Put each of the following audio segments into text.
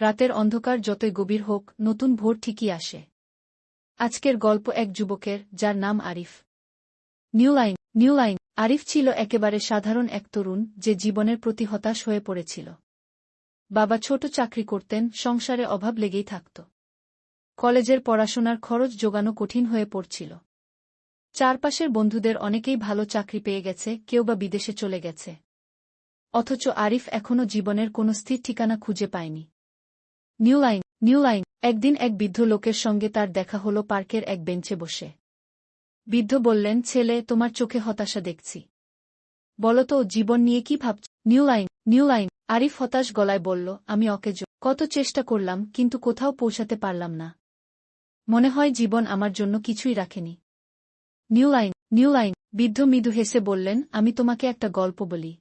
রাতের অন্ধকার যতই গভীর হোক, নতুন ভোর ঠিকই আসে। আজকের গল্প এক যুবকের, যার নাম Arif. New line new line Arif ছিল একেবারে সাধারণ এক তরুণ, যে জীবনের প্রতি হতাশ হয়ে পড়েছিল। বাবা ছোট চাকরি করতেন, সংসারে অভাব লেগেই থাকত। কলেজের পড়াশোনার খরচ জোগানো কঠিন হয়ে পড়ছিল। চারপাশের বন্ধুদের অনেকেই ভালো চাকরি পেয়ে গেছে, কেউ বা বিদেশে চলে গেছে। অথচ আরিফ এখনও জীবনের কোনো স্থির ঠিকানা খুঁজে পায়নি। নিউ লাইন নিউ লাইন, একদিন এক বৃদ্ধ লোকের সঙ্গে তার দেখা হলো পার্কের এক বেঞ্চে বসে। বৃদ্ধ বললেন, ছেলে, তোমার চোখে হতাশা দেখছি। বলো তো জীবন নিয়ে কি ভাবছ new line new line, Arif হতাশ গলায় বলল, আমি অকেজ কত চেষ্টা করলাম, কিন্তু কোথাও পৌঁছাতে পারলাম না। মনে হয় জীবন আমার জন্য কিছুই রাখেনি। নিউ লাইন নিউ লাইন, বৃদ্ধ মৃদু হেসে বললেন, আমি তোমাকে একটা গল্প বলি।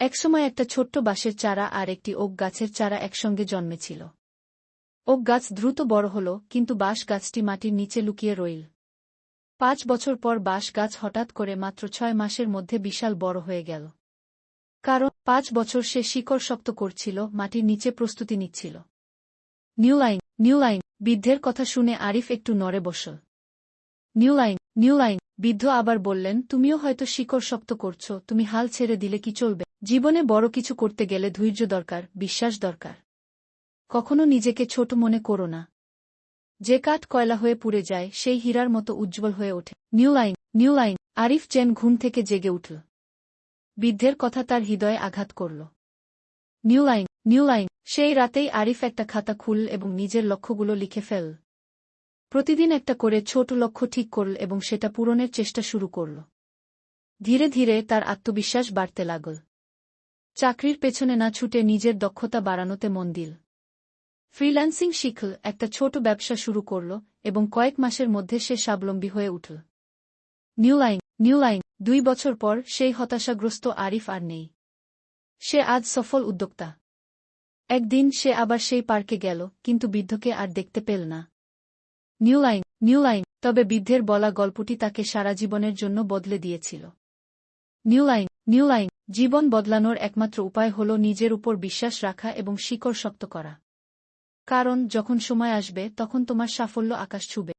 একসময় একটা ছোট্ট বাঁশের চারা আর একটি ওক গাছের চারা একসঙ্গে জন্মেছিল। ওক গাছ দ্রুত বড় হল, কিন্তু বাঁশ গাছটি মাটির নিচে লুকিয়ে রইল। পাঁচ বছর পর বাঁশ গাছ হঠাৎ করে মাত্র ছয় মাসের মধ্যে বিশাল বড় হয়ে গেল। কারণ পাঁচ বছর সে শিকড় শক্ত করছিল, মাটির নিচে প্রস্তুতি নিচ্ছিল। নিউ লাইন নিউ লাইন, বৃদ্ধের কথা শুনে আরিফ একটু নড়ে বসল। নিউ লাইন নিউ লাইন বৃদ্ধ আবার বললেন, তুমিও হয়তো শিকড় শক্ত করছ, তুমি হাল ছেড়ে দিলে কি চলবে? জীবনে বড় কিছু করতে গেলে ধৈর্য দরকার, বিশ্বাস দরকার। কখনো নিজেকে ছোট মনে করো না। যে কাঠ কয়লা হয়ে পুড়ে যায়, সেই হীরার মতো উজ্জ্বল হয়ে ওঠে। New line new line, Arif chain ঘুম থেকে জেগে উঠল। বৃদ্ধের কথা তার হৃদয়ে আঘাত করল। নিউ লাইন নিউ লাইন, সেই রাতেই আরিফ একটা খাতা খুলল এবং নিজের লক্ষ্যগুলো লিখে ফেল প্রতিদিন একটা করে ছোট লক্ষ্য ঠিক করল এবং সেটা পূরণের চেষ্টা শুরু করল। ধীরে ধীরে তার আত্মবিশ্বাস বাড়তে লাগল। চাকরির পেছনে না ছুটে নিজের দক্ষতা বাড়ানোতে মন দিল। ফ্রিল্যান্সিং শিখল, একটা ছোট ব্যবসা শুরু করল এবং কয়েক মাসের মধ্যে সে স্বাবলম্বী হয়ে উঠল। নিউ লাইন নিউ লাইন, দুই বছর পর সেই হতাশাগ্রস্ত আরিফ আর নেই। সে আজ সফল উদ্যোক্তা। একদিন সে আবার সেই পার্কে গেল, কিন্তু বৃদ্ধকে আর দেখতে পেল না। নিউ লাইন নিউ লাইন, তবে বৃদ্ধের বলা গল্পটি তাকে সারা জীবনের জন্য বদলে দিয়েছিল। নিউ লাইন নিউ লাইন, জীবন বদলানোর একমাত্র উপায় হল নিজের উপর বিশ্বাস রাখা এবং শিকড় শক্ত করা। কারণ যখন সময় আসবে, তখন তোমার সাফল্য আকাশ ছুবে।